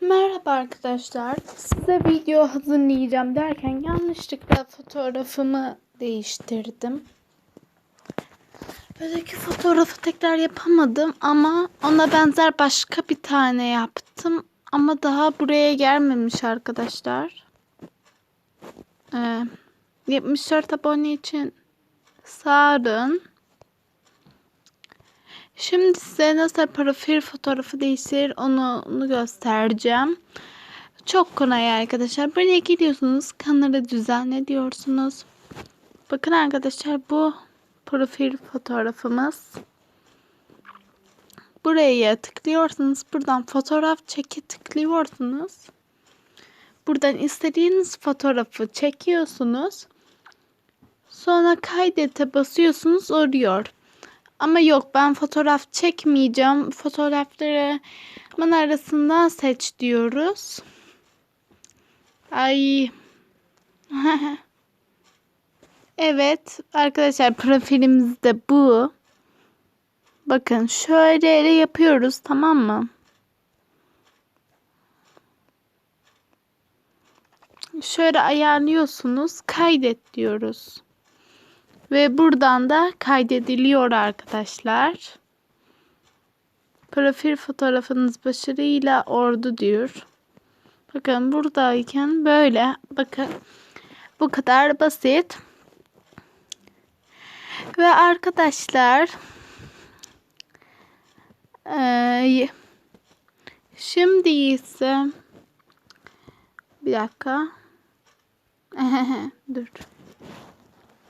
Merhaba arkadaşlar. Size video hazırlayacağım derken yanlışlıkla fotoğrafımı değiştirdim. Öteki fotoğrafı tekrar yapamadım ama ona benzer başka bir tane yaptım. Ama daha buraya gelmemiş arkadaşlar. Ee, 74 abone için sağ olun. Şimdi size nasıl profil fotoğrafı değiştirir onu, onu göstereceğim. Çok kolay arkadaşlar. Buraya geliyorsunuz. Kanalı düzenle diyorsunuz. Bakın arkadaşlar bu profil fotoğrafımız. Buraya tıklıyorsunuz. Buradan fotoğraf çeki tıklıyorsunuz. Buradan istediğiniz fotoğrafı çekiyorsunuz. Sonra kaydete basıyorsunuz oluyor. Ama yok ben fotoğraf çekmeyeceğim. Fotoğrafları hemen arasından seç diyoruz. Ay. evet arkadaşlar profilimiz de bu. Bakın şöyle yapıyoruz tamam mı? Şöyle ayarlıyorsunuz. Kaydet diyoruz. Ve buradan da kaydediliyor arkadaşlar. Profil fotoğrafınız başarıyla ordu diyor. Bakın buradayken böyle. Bakın bu kadar basit. Ve arkadaşlar ee, şimdi ise bir dakika dur.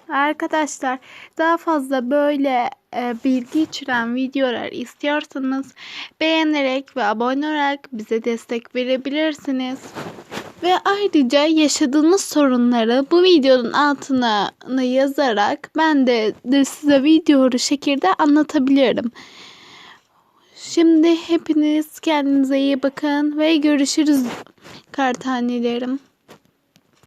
Arkadaşlar daha fazla böyle e, bilgi içeren videolar istiyorsanız beğenerek ve abone olarak bize destek verebilirsiniz. Ve ayrıca yaşadığınız sorunları bu videonun altına yazarak ben de, de size videoyu şekilde anlatabilirim. Şimdi hepiniz kendinize iyi bakın ve görüşürüz kartanelerim.